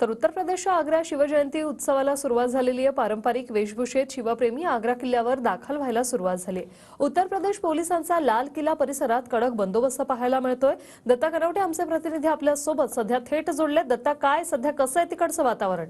तर उत्तर प्रदेशच्या आग्रा शिवजयंती उत्सवाला सुरुवात झालेली आहे. पारंपरिक वेशभूषेत शिवप्रेमी आग्रा किल्ल्यावर दाखल व्हायला सुरुवात झाली उत्तर प्रदेश पोलिसांचा लाल किल्ला परिसरात कडक बंदोबस्त पाहायला मिळतोय. दत्ता कनवटे आमचे प्रतिनिधी आपल्यासोबत सध्या थेट जोडले दत्ता काय सध्या कसं आहे तिकडचं वातावरण?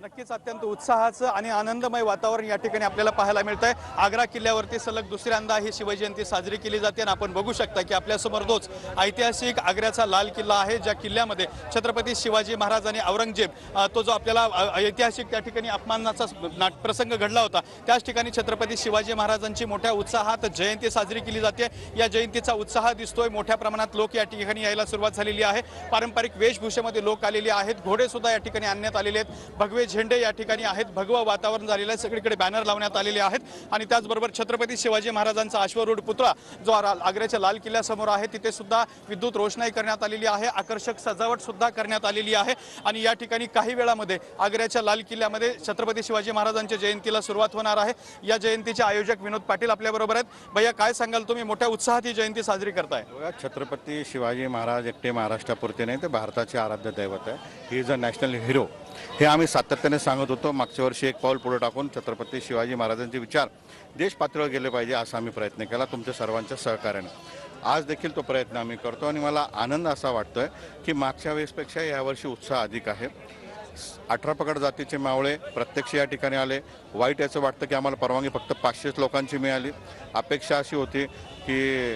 नक्कीच अत्यंत उत्साहाचं आणि आनंदमय वातावरण या ठिकाणी आपल्याला पाहायला मिळतं आहे आग्रा किल्ल्यावरती सलग दुसऱ्यांदा ही शिवजयंती साजरी केली जाते आणि आपण बघू शकता की आपल्यासमोर तोच ऐतिहासिक आग्र्याचा लाल किल्ला आहे ज्या किल्ल्यामध्ये छत्रपती शिवाजी महाराज आणि औरंगजेब तो जो आपल्याला ऐतिहासिक त्या ठिकाणी अपमानाचा प्रसंग घडला होता त्याच ठिकाणी छत्रपती शिवाजी महाराजांची मोठ्या उत्साहात जयंती साजरी केली जाते. या जयंतीचा उत्साह दिसतोय. मोठ्या प्रमाणात लोक या ठिकाणी यायला सुरुवात झालेली आहे. पारंपरिक वेशभूषेमध्ये लोक आलेले आहेत. घोडेसुद्धा या ठिकाणी आणण्यात आलेले आहेत. भगवे झेंडे या ठिकाणी आहेत. भगवा वातावरण झालेलं आहे. सगळीकडे बॅनर लावण्यात आलेले आहेत. आणि त्याचबरोबर छत्रपती शिवाजी महाराजांचा अश्वरूढ पुतळा जो आग्र्याच्या लाल किल्ल्यासमोर आहे तिथे सुद्धा विद्युत रोषणाई करण्यात आलेली आहे. आकर्षक सजावट सुद्धा करण्यात आलेली आहे. आणि या ठिकाणी काही वेळामध्ये आग्र्याच्या लाल किल्ल्यामध्ये छत्रपती शिवाजी महाराजांच्या जयंतीला सुरुवात होणार आहे. या जयंतीचे आयोजक विनोद पाटील आपल्याबरोबर आहेत. भैया काय सांगाल तुम्ही? मोठ्या उत्साहात ही जयंती साजरी करताय. छत्रपती शिवाजी महाराज एकटे महाराष्ट्रापुरते नाही ते भारताचे आराध्य दैवत आहे. He is a national hero हे आम्ही सातत्याने सांगत होतो. मागच्या वर्षी एक पाऊल पुढे टाकून छत्रपती शिवाजी महाराजांचे विचार देश पातळीवर गेले पाहिजे असा आम्ही प्रयत्न केला तुमच्या सर्वांच्या सहकार्याने. आज देखील तो प्रयत्न आम्ही करतो आणि मला आनंद असा वाटतोय की मागच्या वेळेसपेक्षा यावर्षी उत्साह अधिक आहे. अठरा पकड जातीचे मावळे प्रत्यक्ष या ठिकाणी आले. वाईट याचं वाटतं की आम्हाला परवानगी फक्त पाचशेच लोकांची मिळाली. अपेक्षा अशी होती की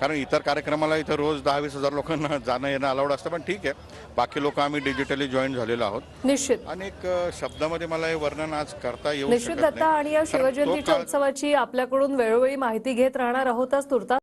कारण इतर कार्यक्रमाला इथं रोज दहा वीस हजार लोकांना जाणं येणं अलाउड असतं पण ठीक आहे. बाकी लोक आम्ही डिजिटली जॉईन झालेलो आहोत. निश्चित. आणि एक अ, शब्दामध्ये मला हे वर्णन आज करता येऊ निश्चित शकत दत्ता नाही. आणि या कारण तो शिवजयंतीच्या काळ- उत्सवाची आपल्याकडून वेळोवेळी माहिती घेत राहणार आहोतच तुर्तास.